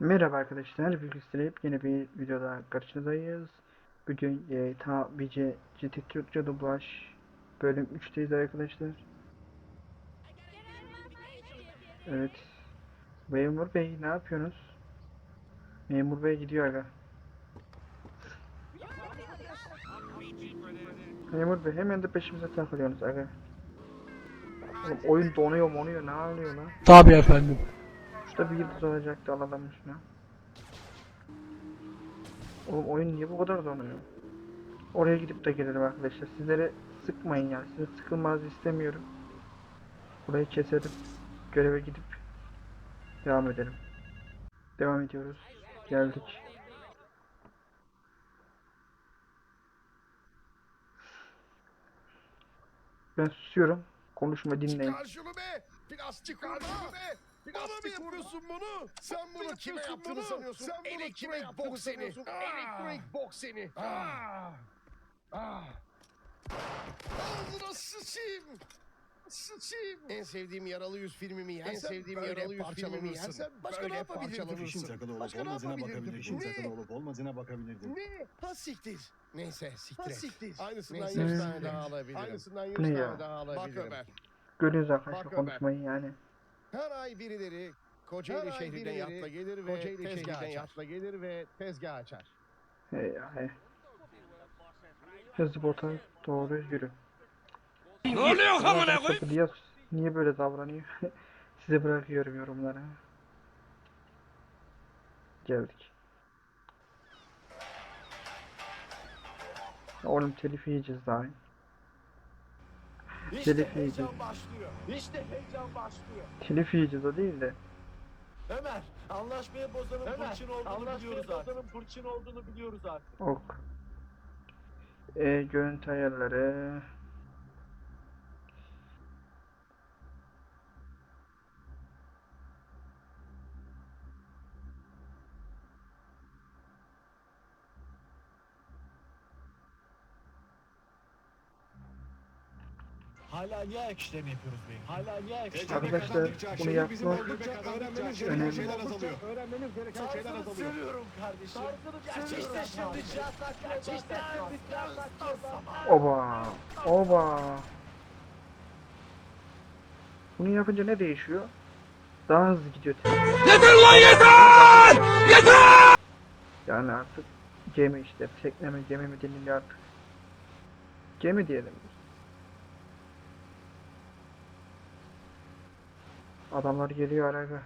Merhaba arkadaşlar, Bilgisayarıp yeni bir videoda karşınızdayız. Bugün e, ta BC GT Türkçe dublaj bölüm 3'teyiz arkadaşlar. Evet. Memur Bey ne yapıyorsunuz? Memur Bey gidiyor aga. Memur Bey hemen de peşimize takılıyorsunuz aga. Oğlum oyun donuyor monuyor ne oluyor lan? Tabii efendim. Şurada bir yıldız olacaktı alalım şuna. Oğlum oyun niye bu kadar donuyor? Oraya gidip de gelirim arkadaşlar. Sizlere sıkmayın yani. Size sıkılmanızı istemiyorum. Burayı keselim. Göreve gidip devam edelim. Devam ediyoruz. Geldik. Ben susuyorum. Konuşma dinleyin. Çıkar şunu be! Plastik vurma! Be! Plastik yapıyorsun bunu? Sen bunu kime yaptığını sanıyorsun? Sen bunu Elektrik bok seni! Elektrik bok seni! Ah! Ah! Ağzına sıçayım! Sıçayım! En sevdiğim yaralı yüz filmimi yersen, en sevdiğim yaralı yüz filmimi yersen başka ne yapabilirdim? Fişin takılı olup Başka ne olmadığına yapabilirdim? bakabilirdin. Fişin Ne? takılı olup olmadığına bakabilirdin. Ne? Ha siktir. Neyse siktir. Ha et. siktir. Aynısından Neyse. yüz tane daha alabilirim. Aynısından yüz ne tane ya? daha alabilirim. Bak Ömer. Görüyoruz arkadaşlar Bak Ömer. konuşmayı yani. Her ay birileri Kocaeli Her birileri yatla gelir ve Kocaeli tezgah açar. yatla gelir ve tezgah açar. Hey ya hey. Hızlı bota doğru yürü. Ne oluyor amına koy? Bu Diaz niye böyle davranıyor? Size bırakıyorum yorumlara. Geldik. Oğlum telif yiyeceğiz daha. İşte Telif yiyeceğiz. heyecan başlıyor. İşte heyecan başlıyor. Telif yiyeceğiz o değil de. Ömer, anlaşmayı bozanın Ömer, fırçın olduğunu anlaşmayı biliyoruz artık. bozanın fırçın olduğunu biliyoruz artık. Ok. E görüntü ayarları. Hala niye ayak işlemi yapıyoruz beyim? Hala niye ayak işlemi Arkadaşlar kazandıkça, bunu yapmak önemli. şeyler azalıyor. Öğrenmemiz gereken şeyler azalıyor. sürüyorum kardeşim. İşte şimdi cihaz takip İşte şimdi cihaz takip Oba. Oba. Bunu yapınca ne değişiyor? Daha hızlı gidiyor. Yeter lan yeter! Yeter! Yani artık gemi işte. Tekne mi gemi mi deniliyor artık. Gemi diyelim. Adamlar geliyor araba.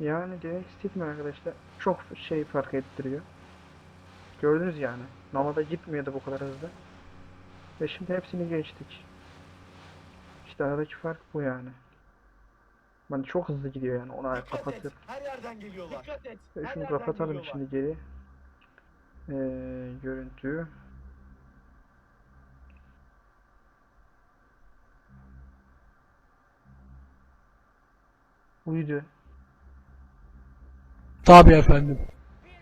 Yani demek istediğim arkadaşlar çok şey fark ettiriyor. Gördünüz yani. Normalde gitmiyordu bu kadar hızlı. Ve şimdi hepsini geçtik. İşte aradaki fark bu yani. Ben çok hızlı gidiyor yani ona Dikkat et. kapatır. Her yerden geliyorlar. Dikkat et. E, Her Şunu kapatalım geliyorlar. şimdi geri. Ee, görüntü. Uydu. Tabii efendim.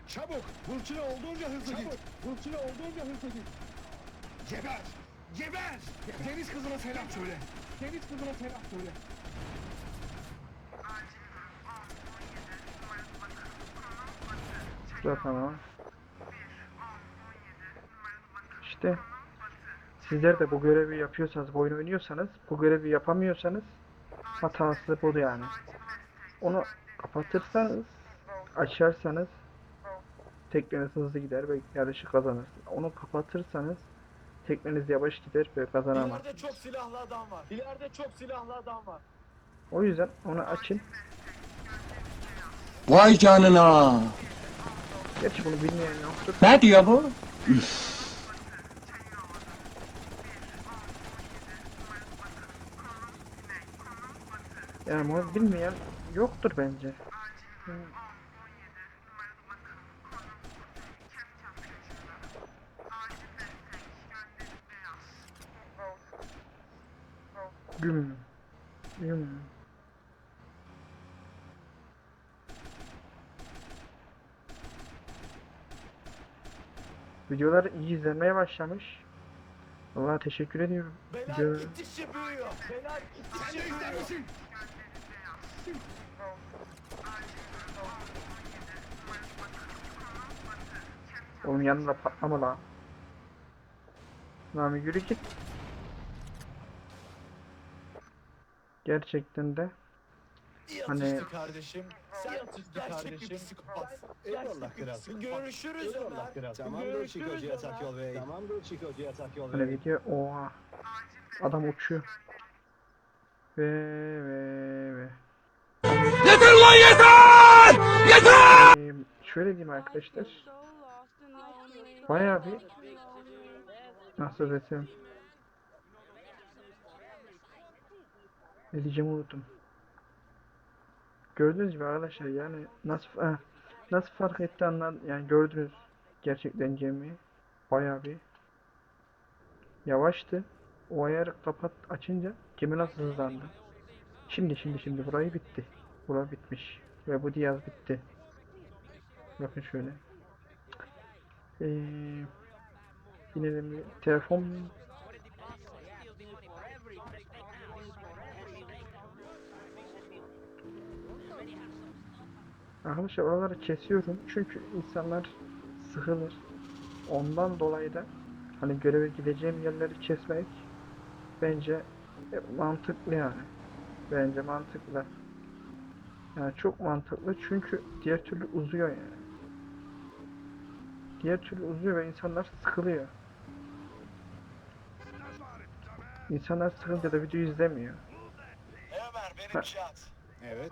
Çabuk! Fırçına olduğunca hızlı git. Fırçına olduğunca hızlı git. Geber! Geber! Deniz kızına selam söyle. Deniz kızına selam söyle. Da tamam. İşte sizler de bu görevi yapıyorsanız, bu oyunu oynuyorsanız, bu görevi yapamıyorsanız hatası bu yani. Onu kapatırsanız, açarsanız tekneniz hızlı gider ve yarışı kazanırsınız. Onu kapatırsanız tekneniz yavaş gider ve kazanamaz. İleride çok silahlı adam var. İleride çok silahlı adam var. O yüzden onu açın. Vay canına. Gerçi bunu bilmeyen yoktur. Ne diyor bu? Yani bunu bilmeyen yoktur bence. Güm. Güm. Videolar iyi izlenmeye başlamış. Vallahi teşekkür ediyorum. Beyler Video- gittikçe büyüyor. Beyler Sen gittikçe de izler büyüyor. misin? Oğlum yanında patlama la. Rami yürü git. Gerçekten de Hani- kardeşim. Sen kardeşim. Eyvallah kral. Görüşürüz Ömer. kral. Tamamdır Görüşürüz Çikocu yatak yol bey. Tamamdır Çikocu yatak yol hani video oha. Adam uçuyor. Ve ve ve. Yeter lan yeter! Yeter! Şöyle diyeyim arkadaşlar. Bayağı bir nasıl desem ne diyeceğimi unuttum. Gördüğünüz gibi arkadaşlar yani nasıl eh, nasıl fark etti anlar yani gördünüz gerçekten Cem'i bayağı bir yavaştı. O ayarı kapat açınca Cem'i nasıl hızlandı. Şimdi şimdi şimdi burayı bitti. Bura bitmiş ve bu Diyaz bitti. Bakın şöyle. Ee, yine de bir telefon Arkadaşlar oraları kesiyorum çünkü insanlar sıkılır. Ondan dolayı da hani göreve gideceğim yerleri kesmek bence e, mantıklı yani. Bence mantıklı. Yani çok mantıklı çünkü diğer türlü uzuyor yani. Diğer türlü uzuyor ve insanlar sıkılıyor. İnsanlar sıkılınca da video izlemiyor. Ömer benim Ha. Cihat. Evet.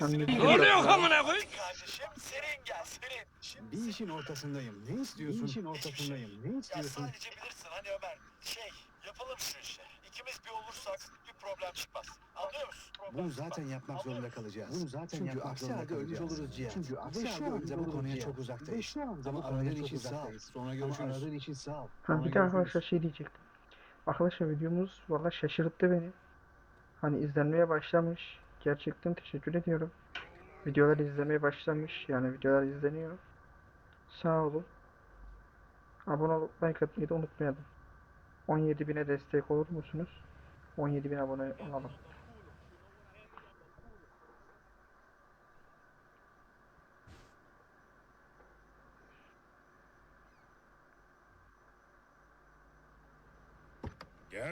Ne oluyor amına koyayım? Kardeşim serin gel serin. Şimdi Bir işin ortasındayım. Ne istiyorsun? Bir işin ortasındayım. Ne Ya istiyorsun? sadece bilirsin hani Ömer. Şey yapalım şu işi. İkimiz bir olursak bir problem çıkmaz. Bunu zaten yapmak zorunda kalacağız. Bunu zaten Çünkü yapmak aksi zorunda halde ölmüş kalacağız. oluruz Cihat. Çünkü aksi Ve halde şu anda bu konuya çok uzaktayız. Ve şu anda Ama bu konuya çok için sağ ol. uzaktayız. Sonra Ama görüşürüz. aradığın için sağ ol. Ha bir de arkadaşlar şey diyecektim. Arkadaşlar videomuz valla şaşırttı beni. Hani izlenmeye başlamış. Gerçekten teşekkür ediyorum. Videolar izlemeye başlamış. Yani videolar izleniyor. Sağ olun. Abone olup like atmayı da unutmayalım. 17 bine destek olur musunuz? 17 bin abone olalım.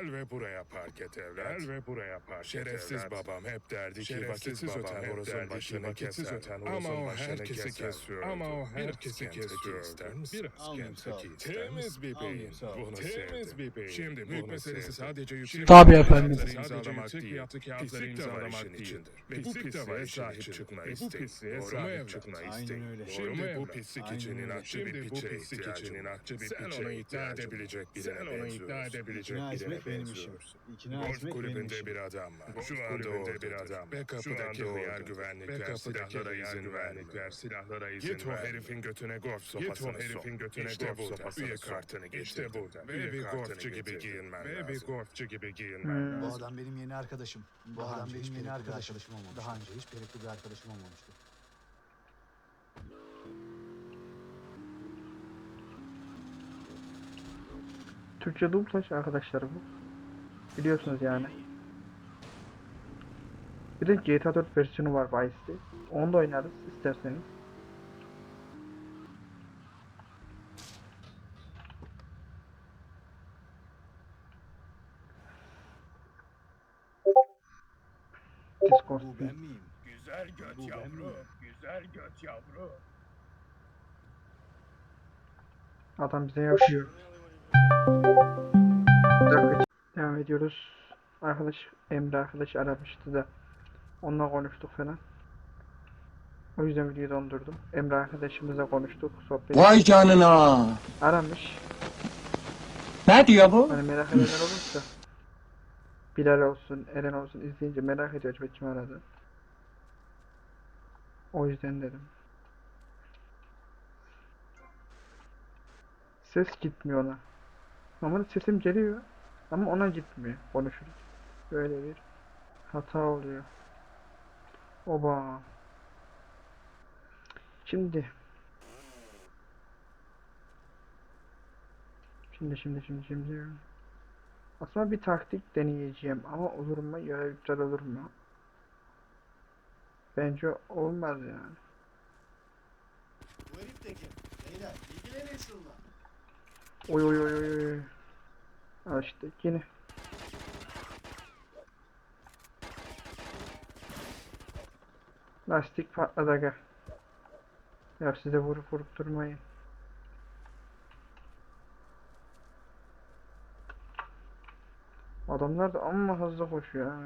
Gel ve buraya park et evlat. Gel ve buraya park Şerefsiz babam hep derdi ki Şerefsiz vakitsiz babam öten ki başını keser. öten Ama o herkesi keser. kesiyordu. Ama o herkesi misin? Biraz. Kentucky Temiz ol. Bunu Temiz beyin. Şimdi Bunu büyük meselesi sadece yüksek Tabii efendim. imzalamak Sadece yüksek değil. fiyatlı kağıtları Pislik de var imzalamak işin değil. içinde. Ve bu pisliğe sahip çıkma isteği. evlat? çıkma isteği. Şimdi bu evlat? pislik için inatçı bir piçe ihtiyacım Sen onu ikna ihtiyacım var. edebilecek Sen birine onu ikna benziyorsun. edebilecek birine etmek benim işim. İkna Golf etmek benim kulübünde işim. bir adam var. Şu anda kulübünde orada bir adam Ve var. kapıdaki hıyar orada. güvenlikler Ve kapıdaki silahlara izin vermiyor. silahlara izin Git o herifin götüne golf Git o sopasını herifin götüne İşte golf sopasını Üye kartını İşte getir. burada. Ve Üye bir golfçu gibi giyinmen Ve bir golfçu gibi giyinmen Hmm. Bu lazım. adam benim yeni arkadaşım. Bu Daha adam benim yeni arkadaşım. olmamıştı. Daha önce hiç birlikte bir arkadaşım olmamıştı. Türkçe dublaj arkadaşlar bu. Biliyorsunuz yani. Bir de GTA 4 versiyonu var Vice'de. Onu da oynarız isterseniz. Discord. Bu ben miyim? Güzel göt Bu yavru. Güzel göt yavru. Adam bize yapıyor. Bir dakika. Devam ediyoruz. Arkadaş Emre arkadaş aramıştı da onunla konuştuk falan. O yüzden videoyu dondurdum. Emre arkadaşımızla konuştuk. Sohbet Vay canına. aramış. Ne diyor bu? Hani merak edenler olursa Bilal olsun, Eren olsun izleyince merak ediyor acaba kim aradı. O yüzden dedim. Ses gitmiyor ona. Normalde sesim geliyor ama ona gitmiyor konuşurken. Böyle bir hata oluyor. Oba. Şimdi Şimdi şimdi şimdi şimdi aslında bir taktik deneyeceğim ama olur mu ya iptal olur mu? Bence olmaz yani. Bu herif de kim? Beyler ilgilenin şunla. Oy oy oy oy işte yine. Lastik patladı aga. Ya size vurup vurup durmayın. Adamlar da amma hızlı koşuyor ha.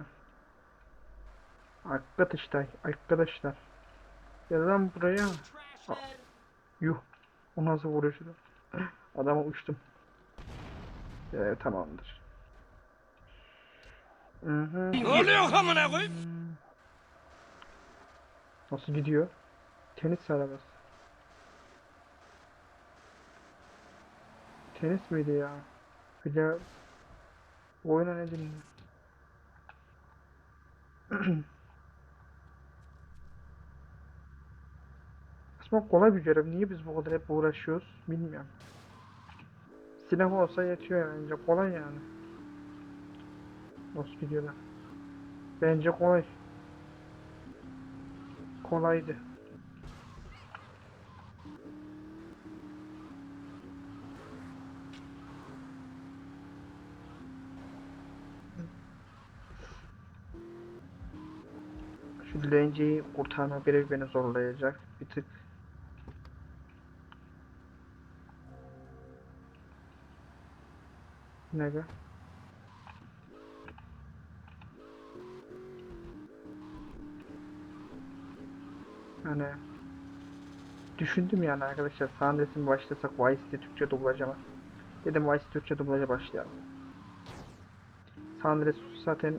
Arkadaşlar, arkadaşlar. Gel lan buraya. A- Yuh. O nasıl vuruşu? Adama uçtum. Ee, tamamdır. Ne oluyor amına koyayım? Nasıl gidiyor? Tenis arabası. Tenis miydi ya? Bile oyuna ne dinliyor? Aslında kolay bir görev. Niye biz bu kadar hep uğraşıyoruz? Bilmiyorum. Silah olsa yetiyor bence. Kolay yani. Nasıl gidiyorlar? Bence kolay. Kolaydı. Şu dilenciyi kurtarma görevi beni zorlayacak. Bir tık. Be? Hani düşündüm yani arkadaşlar Sandes'in başlasak Vice City Türkçe dublaja? Dedim Vice Türkçe dublaja başlayalım. Sandres zaten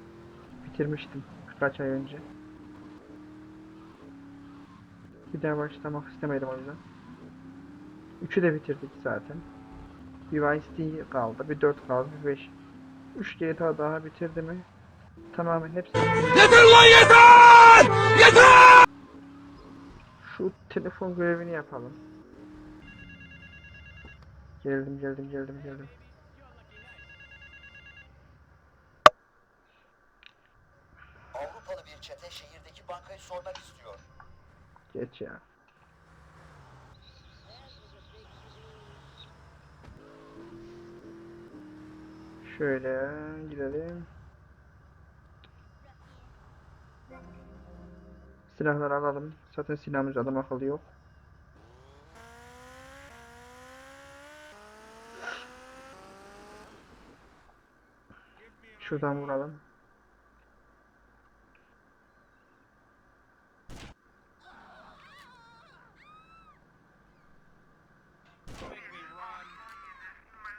bitirmiştim birkaç ay önce. Bir daha başlamak istemedim o yüzden. Üçü de bitirdik zaten. Bir Vice City kaldı, bir 4 kaldı, bir 5. 3 GTA daha bitirdi mi? Tamamen hepsi Yeter lan yeter! Yeter! Şu telefon görevini yapalım. Geldim geldim geldim geldim. Avrupalı bir çete şehirdeki bankayı sormak istiyor. Geç ya. Şöyle gidelim. Silahları alalım. Zaten silahımız adam akıllı yok. Şuradan vuralım.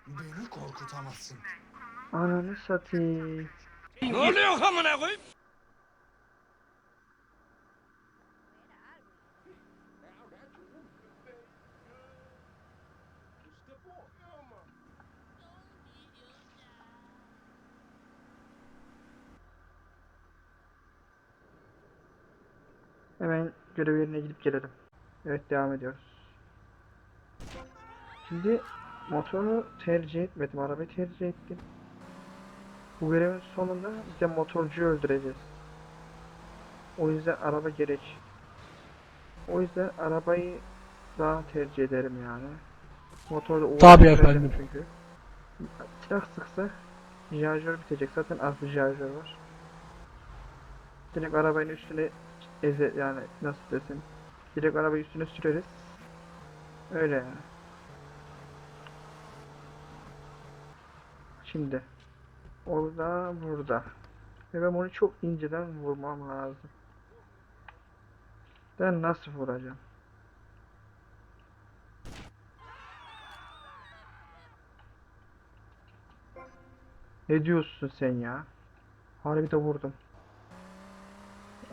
Beni korkutamazsın. Ananı satayım. Ne oluyor amına koyayım? Hemen görev yerine gidip gelelim. Evet devam ediyoruz. Şimdi motoru tercih etmedim. Arabayı tercih ettim. Bu görevin sonunda bir de motorcuyu öldüreceğiz. O yüzden araba gerek. O yüzden arabayı daha tercih ederim yani. Tabii uğraştıracağım efendim. Çünkü. Silah sıksa şarjör bitecek. Zaten az bir şarjör var. Direkt arabanın üstüne eze yani nasıl desem direkt arabayı üstüne süreriz. Öyle yani. Şimdi orada burada ve ben bunu çok inceden vurmam lazım. Ben nasıl vuracağım? Ne diyorsun sen ya? Harbi de vurdum.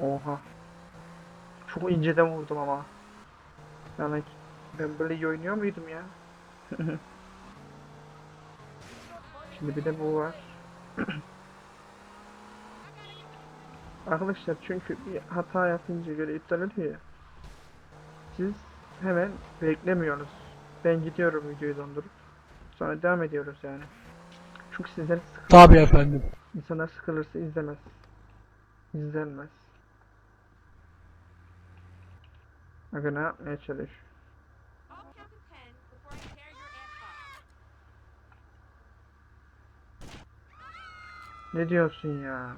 Oha. Çok inceden vurdum ama. Yani ben böyle iyi oynuyor muydum ya? Şimdi bir de bu var. Arkadaşlar çünkü bir hata yapınca göre iptal oluyor. Siz hemen beklemiyorsunuz. Ben gidiyorum videoyu dondurup. Sonra devam ediyoruz yani. Çünkü sizler sıkılır. Tabii efendim. İnsanlar sıkılırsa izlemez. İzlenmez. Aga ne yapmaya çalış? Ne diyorsun ya?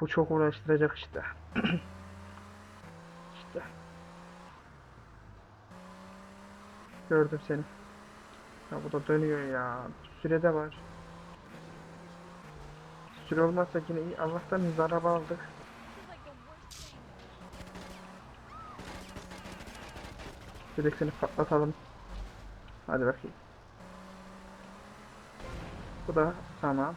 Bu çok uğraştıracak işte. işte. Gördüm seni. Ya bu da dönüyor ya. Sürede var. Süre olmazsa yine iyi. Allah'tan biz araba aldık. Dedik seni patlatalım. Hadi bakayım. Bu da tamam.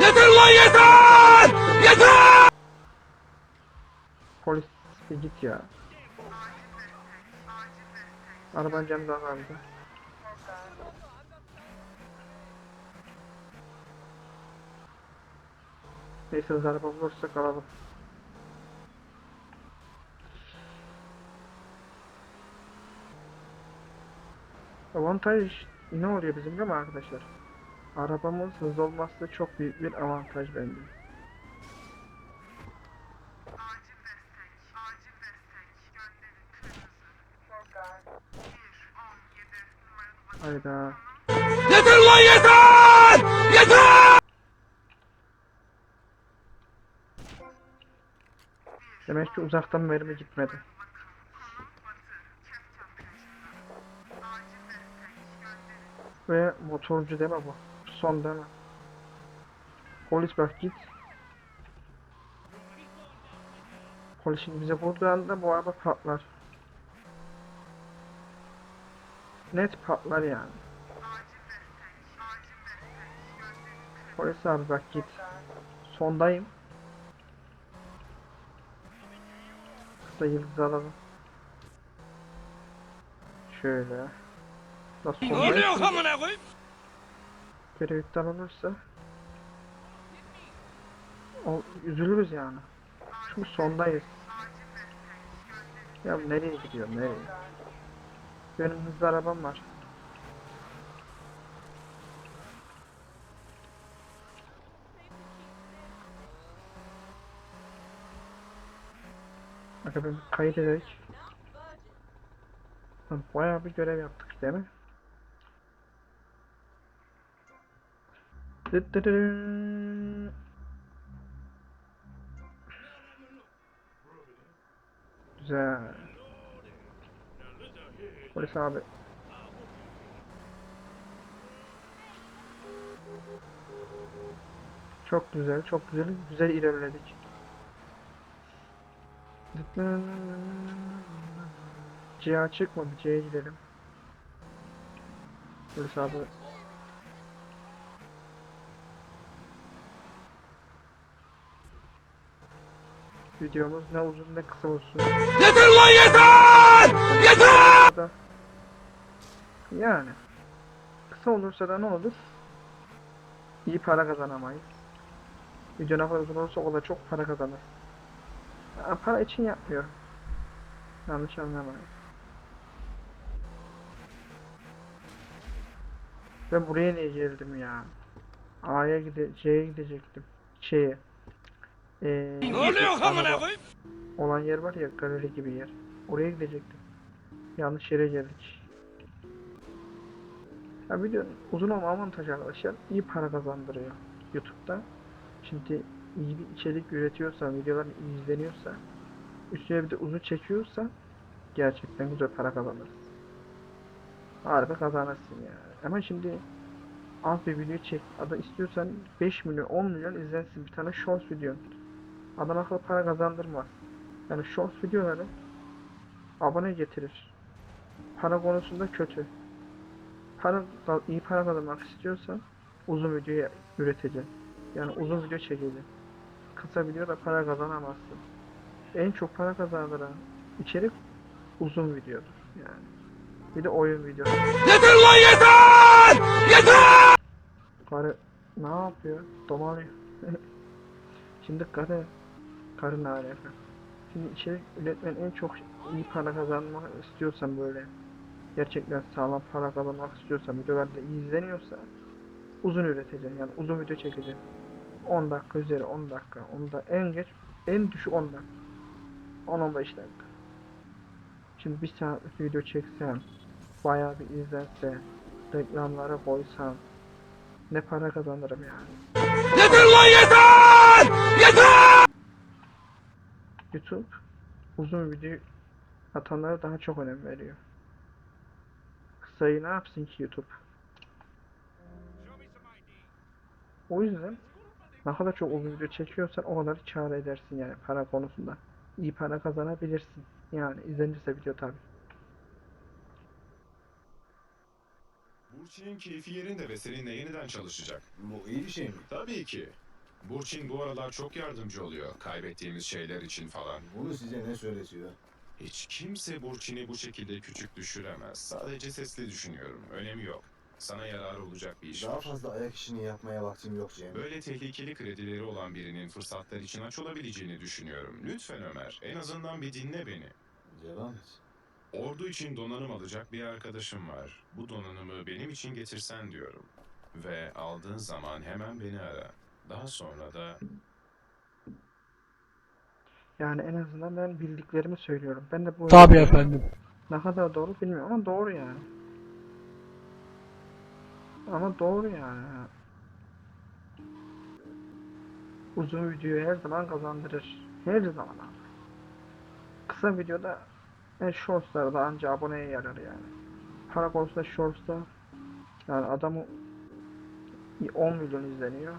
Yeter lan yeter! Yeter! Polis git ya. Arabanın camı da vardı. Neyse hız araba bulursak alalım. Avantaj ne oluyor bizim değil mi arkadaşlar? Arabamız hızlı olması çok büyük bir avantaj bence. Hayda. Yeter lan yeter! Yeter! Demek ki uzaktan mermi gitmedi. Ve motorcu deme bu. Son deme. Polis bak git. Polis şimdi bize vurduğu anda bu araba patlar. Net patlar yani. Polis abi bak git. Sondayım. Kısa yıldız alalım. Şöyle. Nasıl Ne oluyor amına koyayım? Görev iptal olursa o, üzülürüz yani. Çünkü sondayız. Ya nereye gidiyor nereye? Benim hızlı arabam var. Bakın kayıt ederek Bayağı bir görev yaptık değil mi? Güzel. Polis abi. Çok güzel, çok güzel, güzel ilerledik. C açık mı? Bir C'ye gidelim. Polis abi. Videomuz ne uzun ne kısa olsun. Yeter lan yeter! Yeter! yani kısa olursa da ne olur? İyi para kazanamayız. Video ne kadar uzun olursa o kadar çok para kazanır. Ya, para için yapmıyor. Yanlış anlamayın. Ben buraya niye geldim ya? A'ya gide C'ye gidecektim. Şeye. Ee, Ne oluyor amına koyayım? olan yer var ya galeri gibi yer. Oraya gidecektim. Yanlış yere geldik. Ya video uzun olma avantajı arkadaşlar. iyi para kazandırıyor YouTube'da. Şimdi iyi bir içerik üretiyorsa, videoların iyi izleniyorsa, üstüne bir de uzun çekiyorsa gerçekten güzel para kazanırsın. Harbi kazanırsın yani. Ama şimdi az bir video çek. Adam istiyorsan 5 milyon, 10 milyon izlensin bir tane short video. Adam akıllı para kazandırmaz. Yani short videoları abone getirir. Para konusunda kötü. Para iyi para kazanmak istiyorsan uzun video üreteceksin. Yani uzun video çekeceksin. Kısa videoda para kazanamazsın. En çok para kazandıran içerik uzun videodur yani. Bir de oyun videosu. Yeter lan yeter! Yeter! Karı ne yapıyor? Domalıyor. Şimdi karı karı ne alaka? Şimdi içerik üretmen en çok iyi para kazanmak istiyorsan böyle gerçekten sağlam para kazanmak istiyorsan videolarda iyi izleniyorsa uzun üreteceksin yani uzun video çekeceksin. 10 dakika üzeri 10 dakika. Onu da en geç en düşük 10 dakika. 10-15 dakika. Şimdi bir saatlik video çeksem, bayağı bir izlense, reklamlara koysam ne para kazanırım yani. Yeter lan yeter! Yeter! YouTube uzun video atanlara daha çok önem veriyor. Kısayı ne yapsın ki YouTube? O yüzden ne kadar çok uzun video çekiyorsan o kadar kâr edersin yani para konusunda. İyi para kazanabilirsin. Yani izlenirse video tabi. Burçin'in keyfi yerinde ve seninle yeniden çalışacak. Bu iyi bir şey mi? Tabii ki. Burçin bu aralar çok yardımcı oluyor. Kaybettiğimiz şeyler için falan. Bunu size ne söyletiyor? Hiç kimse Burçin'i bu şekilde küçük düşüremez. Sadece sesli düşünüyorum. Önemi yok. Sana yarar olacak bir iş Daha var. fazla ayak işini yapmaya vaktim yok Cem. Böyle tehlikeli kredileri olan birinin fırsatlar için aç olabileceğini düşünüyorum. Lütfen Ömer, en azından bir dinle beni. Devam et. Ordu için donanım alacak bir arkadaşım var. Bu donanımı benim için getirsen diyorum. Ve aldığın zaman hemen beni ara. Daha sonra da Yani en azından ben bildiklerimi söylüyorum. Ben de bu Tabii efendim. ne kadar doğru bilmiyorum ama doğru yani. Ama doğru yani. Uzun video her zaman kazandırır. Her zaman abi. Kısa videoda en shortslarda anca aboneye yarar yani. Para konusunda shorts'ta yani adamı 10 milyon izleniyor.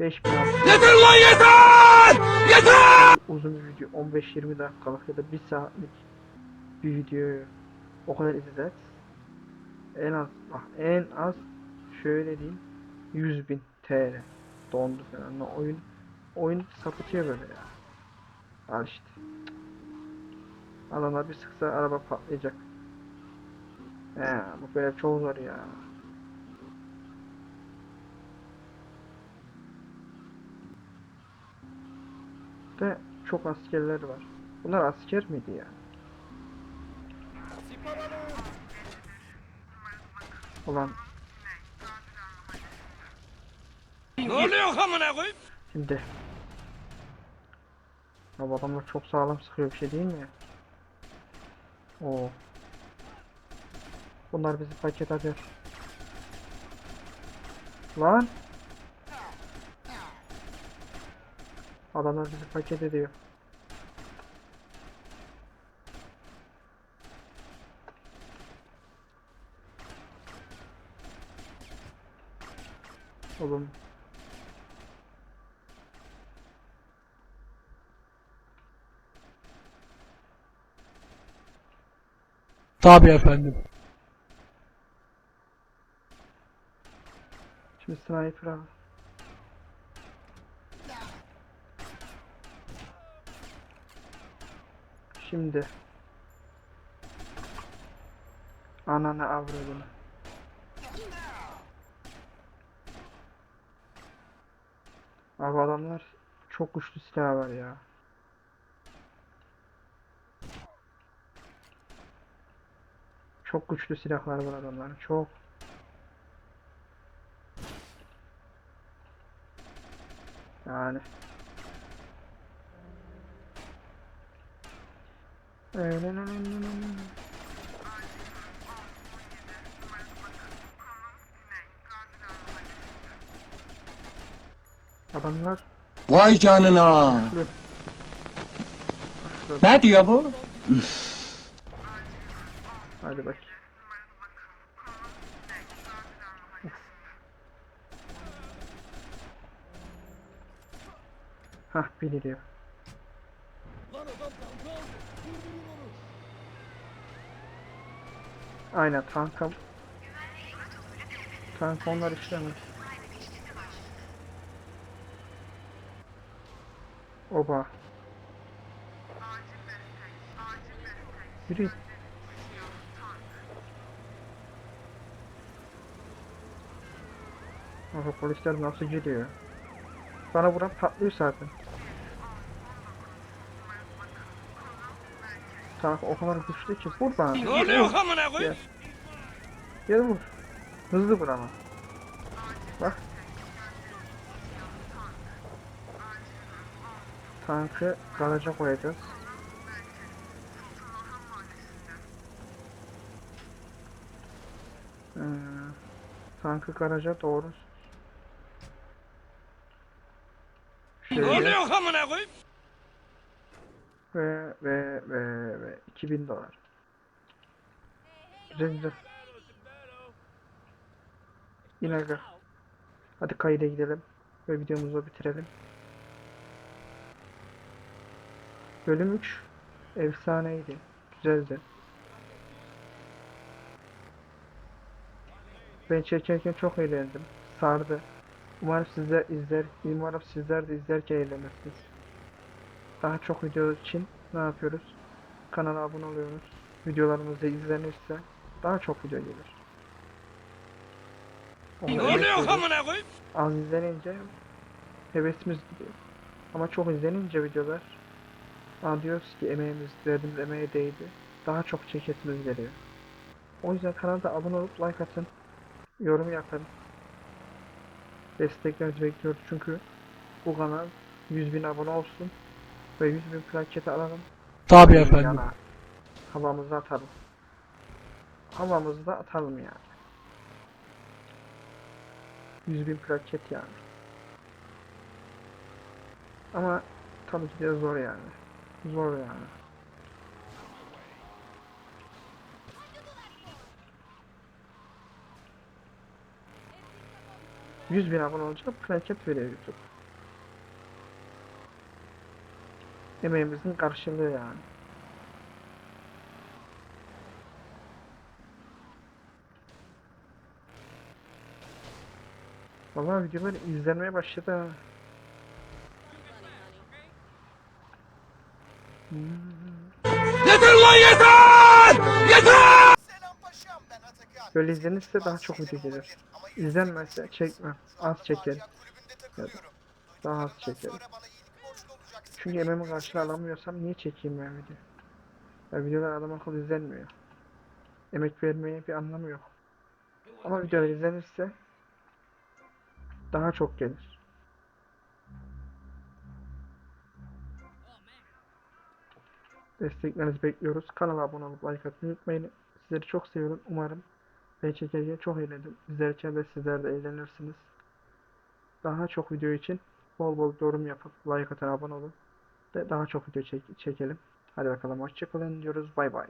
5 milyon Yeter lan yeter! Yeter! uzun bir video 15-20 dakikalık ya da 1 saatlik bir videoyu o kadar izlet. En az bak en az şöyle diyeyim 100 bin TL dondu falan. O oyun oyun sapıtıyor böyle ya. Al işte. Adamlar bir sıksa araba patlayacak. He, bu böyle çok zor ya de çok askerler var. Bunlar asker miydi ya? Ulan Ne oluyor amına koyayım? şimdi ya bu adamlar çok sağlam sıkıyor bir şey değil mi? Oo. Bunlar bizi paket atıyor. Lan! Adamlar bizi paket ediyor. Oğlum Tabii efendim. şimdi sniper al. Şimdi ananı avradını. Abi adamlar çok güçlü silah var ya. Çok güçlü silahlar var adamların. Çok. Yani. Adamlar Vay canına. Ne diyor bu? Hadi bak. Hah biliriyor. Lan adam tankı aldı. Durdurun onu. Aynen tanka Tank onlar işlemez. Oba. Yürü. Aha polisler nasıl geliyor? Bana vuran patlıyor zaten. tarafı o kadar güçlü ki buradan. Ne oluyor amına koyayım? Gel vur. Hızlı vur ama. Bak. Tankı garaja koyacağız. Ee, tankı garaja doğru. Şöyle. Ne oluyor amına koyayım? Ve ve ve ve 2000 dolar. Güzel güzel. Hadi kayda gidelim ve videomuzu bitirelim. Bölüm 3 efsaneydi. Güzeldi. Ben çekerken çok eğlendim. Sardı. Umarım sizler izler, umarım sizler de izlerken eğlenirsiniz. Daha çok video için ne yapıyoruz? Kanala abone oluyoruz. Videolarımız da izlenirse daha çok video gelir. Ne oluyor amına koyayım? Az izlenince hevesimiz gidiyor. Ama çok izlenince videolar Aa diyoruz ki emeğimiz, verdiğimiz emeğe değdi. Daha çok çeketimiz geliyor. O yüzden kanalda abone olup like atın. Yorum yapın. Desteklerinizi bekliyoruz çünkü bu kanal 100.000 abone olsun ve 100.000 plaketi alalım. Tabii Hayır efendim. yana. Havamızda atalım. Havamızda atalım yani. 100.000 plaket yani. Ama tabii ki de zor yani. Zor yani. Yüz bin abone olunca plaket veriyor YouTube. Emeğimizin karşılığı yani. Vallahi videolar izlenmeye başladı ha. Yeter lan yeter! Yeter! Selam paşam ben Atakan. Böyle izlenirse daha çok video gelir. İzlenmezse çekmem. Az çekerim. Daha az çekerim. sonra bana iyilik borçlu olacaksın. Çünkü emeğimi karşılığı alamıyorsam niye çekeyim ben video? Ya videolar adam akıllı izlenmiyor. Emek vermeye bir anlamı yok. Ama videolar izlenirse daha çok gelir. Desteklerinizi bekliyoruz. Kanala abone olup like atmayı unutmayın. Sizleri çok seviyorum. Umarım ben çekerken çok eğlendim. İzlerken de sizler de eğlenirsiniz. Daha çok video için bol bol yorum yapıp like atın abone olun. Daha çok video çek- çekelim. Hadi bakalım hoşçakalın diyoruz. Bay bay.